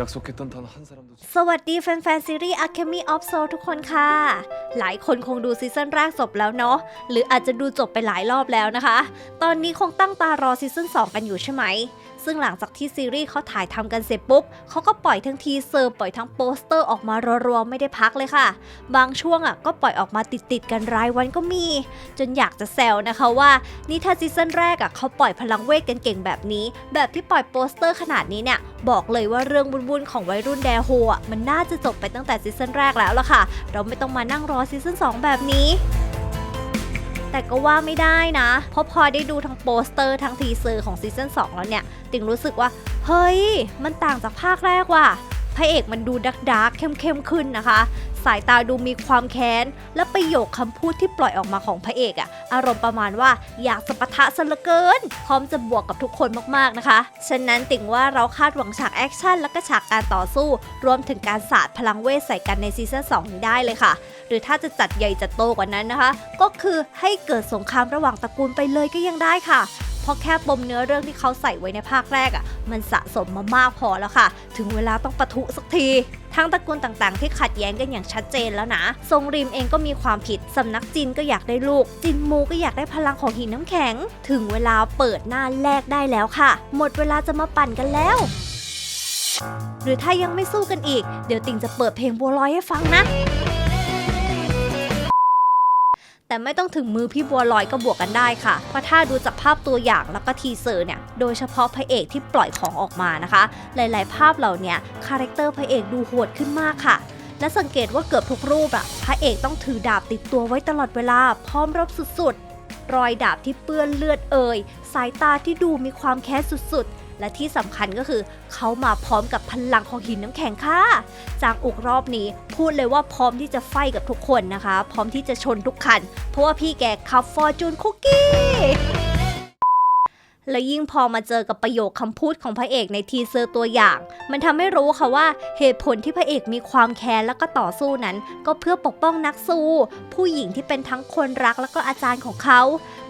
약속했던 단 한 사람도 สวัสดีแฟนๆซีรีส์ Academy of Soul ทุกคนค่ะ หลายคนคงดูซีซั่นแรกจบแล้วเนาะ หรืออาจจะดูจบไปหลายรอบแล้วนะคะ ตอนนี้คงตั้งตารอซีซั่น2 กันอยู่ใช่ไหม ซึ่งหลังจากที่ซีรีส์เขาถ่ายทำกันเสร็จปุ๊บเขาก็ปล่อยทั้งทีเซอร์ปล่อยทั้งโปสเตอร์ออกมารัวๆไม่ได้พักเลยค่ะ บางช่วงอะก็ปล่อยออกมาติดๆกันรายวันก็มี จนอยากจะแซวนะคะว่านี่ถ้าซีซั่นแรกอะเขาปล่อยพลังเวทกันเก่งแบบนี้ แบบที่ปล่อยโปสเตอร์ขนาดนี้เนี่ยบอกเลยว่าเรื่องวุ่นๆของวัยรุ่นแดโฮอะมันน่าจะจบไปตั้งแต่ซีซั่นแรกแล้วล่ะค่ะ เราไม่ต้องมานั่งรอซีซั่น2แบบนี้ แต่ก็ว่าไม่ได้นะ เพราะพอได้ดูทั้งโปสเตอร์ทั้งทีเซอร์ของซีซั่น2แล้วเนี่ย ติงรู้สึกว่า เฮ้ย มันต่างจากภาคแรกว่ะพระเอกมันดูดักดักเข้มเข้มขึ้นนะคะ สายตาดูมีความแค้น และประโยคคำพูดที่ปล่อยออกมาของพระเอกอะอารมณ์ประมาณว่าอยากสปะทะซะเหลือเกิน พร้อมจะบวกกับทุกคนมากๆนะคะ ฉะนั้นติ่งว่าเราคาดหวังฉากแอคชั่นและก็ฉากการต่อสู้ รวมถึงการสาดพลังเวทใส่กันในซีซั่น2นี้ได้เลยค่ะ หรือถ้าจะจัดใหญ่จัดโตกว่านั้นนะคะ ก็คือให้เกิดสงครามระหว่างตระกูลไปเลยก็ยังได้ค่ะเพราะแค่ปมเนื้อเรื่องที่เขาใส่ไว้ในภาคแรกอะ่ะ มันสะสมมามากพอแล้วค่ะ ถึงเวลาต้องปะทุสักที ทั้งตระกูลต่างๆ ที่ขัดแย้งกันอย่างชัดเจนแล้วนะ ทรงริมเองก็มีความผิดสำนักจินก็อยากได้ลูก จินมูก็อยากได้พลังของหินน้ำแข็ง ถึงเวลาเปิดหน้าแลกได้แล้วค่ะ หมดเวลาจะมาปั่นกันแล้ว หรือถ้ายังไม่สู้กันอีก เดี๋ยวติงจะเปิดเพลงบัวลอยให้ฟังนะ แต่ไม่ต้องถึงมือพี่บัวลอยก็บวกกันได้ค่ะ เพราะถ้าดูจากภาพตัวอย่างแล้วก็ทีเซอร์เนี่ย โดยเฉพาะพระเอกที่ปล่อยของออกมานะคะ หลาย ๆ ภาพเหล่านี้คาแรคเตอร์พระเอกดูโหดขึ้นมากค่ะ และสังเกตว่าเกือบทุกรูปอะพระเอกต้องถือดาบติดตัวไว้ตลอดเวลา พร้อมรบสุดๆ รอยดาบที่เปื้อนเลือดเอ่ย สายตาที่ดูมีความแค้นสุดๆ และที่สำคัญก็คือ เขามาพร้อมกับพลังของหินน้ำแข็งค่ะ จางอุกรอบนี้พูดเลยว่าพร้อมที่จะไฟกับทุกคนนะคะ พร้อมที่จะชนทุกคัน เพราะว่าพี่แกขับฟอร์จูนคุกกี้แล้วยิ่งพอมาเจอกับประโยคคำพูดของพระเอกในทีเซอร์ตัวอย่าง มันทำให้รู้ค่ะว่าเหตุผลที่พระเอกมีความแค้นแล้วก็ต่อสู้นั้น ก็เพื่อปกป้องนักสู้ ผู้หญิงที่เป็นทั้งคนรักแล้วก็อาจารย์ของเขา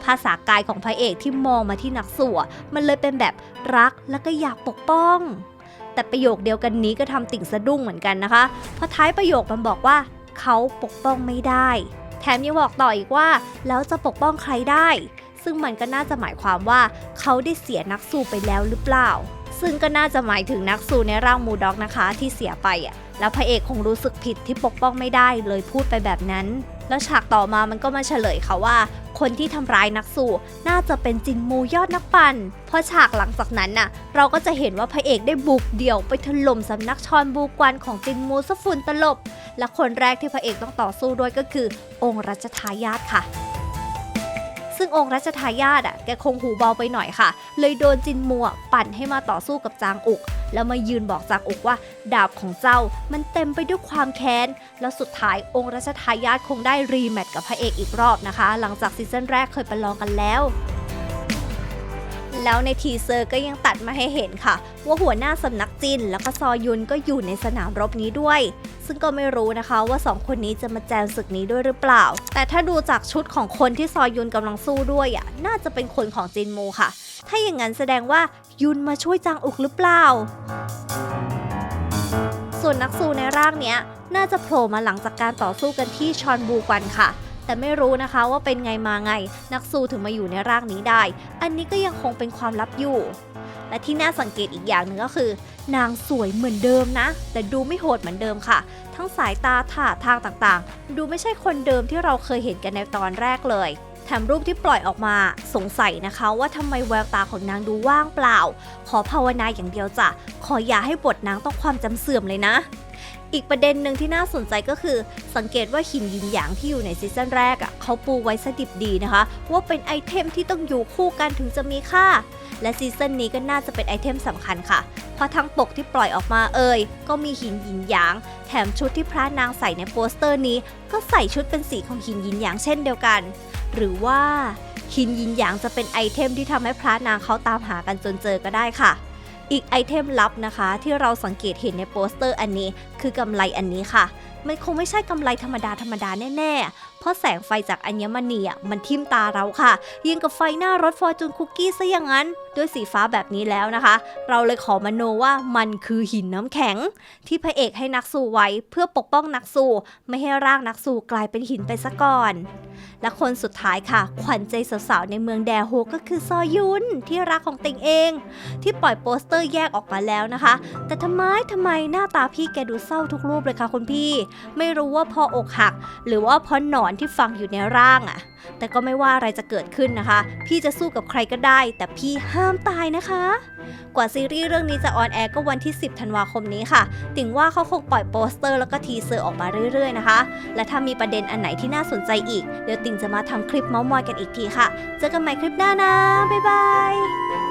ภาษากายของพระเอกที่มองมาที่นักสู้อะมันเลยเป็นแบบรักแล้วก็อยากปกป้อง แต่ประโยคเดียวกันนี้ก็ทำติ่งสะดุ้งเหมือนกันนะคะ เพราะท้ายประโยคมันบอกว่า เขาปกป้องไม่ได้ แถมยังบอกต่ออีกว่า แล้วจะปกป้องใครได้ ซึ่งมันก็น่าจะหมายความว่า เขาได้เสียนักสู้ไปแล้วหรือเปล่า ซึ่งก็น่าจะหมายถึงนักสู้ในร่างมูด็อกนะคะที่เสียไปอะแล้วพระเอกคงรู้สึกผิดที่ปกป้องไม่ได้เลยพูดไปแบบนั้น แล้วฉากต่อมามันก็มาเฉลยค่ะว่า คนที่ทำร้ายนักสู้น่าจะเป็นจินมูยอดนักปั่นเพราะฉากหลังจากนั้นน่ะ เราก็จะเห็นว่าพระเอกได้บุกเดี่ยวไปถล่มสำนักชอนบูกวันของจินมูสฝุ่นตลบ และคนแรกที่พระเอกต้องต่อสู้ด้วยก็คือ องค์รัชทายาทค่ะซึ่งองค์รัชทายาทอะแกคงหูเบาไปหน่อยค่ะ เลยโดนจินมัวปั่นให้มาต่อสู้กับจางอุก แล้วมายืนบอกจากอกว่า ดาบของเจ้ามันเต็มไปด้วยความแค้น แล้วสุดท้ายองค์รัชทายาทคงได้รีแมตช์กับพระเอกอีกรอบนะคะ หลังจากซีซั่นแรกเคยประลองกันแล้ว แล้วในทีเซอร์ก็ยังตัดมาให้เห็นค่ะ ว่าหัวหน้าสำนักจิน แล้วก็ซอยุนก็อยู่ในสนามรบนี้ด้วย ซึ่งก็ไม่รู้นะคะว่าสองคนนี้จะมาแจมศึกนี้ด้วยหรือเปล่า แต่ถ้าดูจากชุดของคนที่ซอยุนกำลังสู้ด้วยอะน่าจะเป็นคนของจินมูค่ะ ถ้าอย่างนั้นแสดงว่ายุนมาช่วยจางอุกหรือเปล่า ส่วนนักสู้ในร่างเนี้ยน่าจะโผล่มาหลังจากการต่อสู้กันที่ชอนบูกันค่ะ แต่ไม่รู้นะคะว่าเป็นไงมาไง นักสู้ถึงมาอยู่ในร่างนี้ได้ อันนี้ก็ยังคงเป็นความลับอยู่ และที่น่าสังเกตอีกอย่างหนึ่งก็คือ นางสวยเหมือนเดิมนะ แต่ดูไม่โหดเหมือนเดิมค่ะ ทั้งสายตาท่าทางต่างๆ ดูไม่ใช่คนเดิมที่เราเคยเห็นกันในตอนแรกเลยแถมรูปที่ปล่อยออกมาสงสัยนะคะว่าทำไมแววตาของนางดูว่างเปล่า ขอภาวนาอย่างเดียวจ้ะ ขออย่าให้บทนางต้องความจำเสื่อมเลยนะ อีกประเด็นหนึ่งที่น่าสนใจก็คือ สังเกตว่าหินยินหยางที่อยู่ในซีซั่นแรกอะเขาปูไว้สดิบดีนะคะ ว่าเป็นไอเทมที่ต้องอยู่คู่กันถึงจะมีค่า และซีซั่นนี้ก็น่าจะเป็นไอเทมสำคัญค่ะ เพราะทั้งปกที่ปล่อยออกมาเอ่ยก็มีหินยินหยาง แถมชุดที่พระนางใส่ในโปสเตอร์นี้ ก็ใส่ชุดเป็นสีของหินยินหยางเช่นเดียวกัน หรือว่าหินยินหยางจะเป็นไอเทมที่ทำให้พระนางเขาตามหากันจนเจอก็ได้ค่ะ อีกไอเทมลับนะคะ ที่เราสังเกตเห็นในโปสเตอร์อันนี้คือกำไลอันนี้ค่ะ มันคงไม่ใช่กำไรธรรมดาธรรมดาแน่ๆ เพราะแสงไฟจากอัญมณีอะมันทิ่มตาเราค่ะ ยิงกับไฟหน้ารถฟอร์จูนคุกกี้ซะอย่างนั้น ด้วยสีฟ้าแบบนี้แล้วนะคะ เราเลยขอมโนว่ามันคือหินน้ำแข็ง ที่พระเอกให้นักสู้ไว้เพื่อปกป้องนักสู้ ไม่ให้ร่างนักสู้กลายเป็นหินไปซะก่อน และคนสุดท้ายค่ะ ขวัญใจสาวๆในเมืองแดโฮก็คือซอยุนที่รักของติงเอง ที่ปล่อยโปสเตอร์แยกออกมาแล้วนะคะ แต่ทำไมทำไมหน้าตาพี่แกดูเศร้าทุกรูปเลยค่ะคุณพี่ ไม่รู้ว่าพออกหัก หรือว่าพอหนอนที่ฝังอยู่ในร่างอะแต่ก็ไม่ว่าอะไรจะเกิดขึ้นนะคะ พี่จะสู้กับใครก็ได้ แต่พี่ห้ามตายนะคะ กว่าซีรีส์เรื่องนี้จะออนแอร์ก็วันที่ 10 ธันวาคมนี้ค่ะติงว่าเขาคงปล่อยโปสเตอร์แล้วก็ทีเซอร์ออกมาเรื่อยๆนะคะ และถ้ามีประเด็นอันไหนที่น่าสนใจอีก เดี๋ยวติ่งจะมาทำคลิปเมาส์มอยกันอีกทีค่ะ เจอกันใหม่คลิปหน้านะ บ๊ายบาย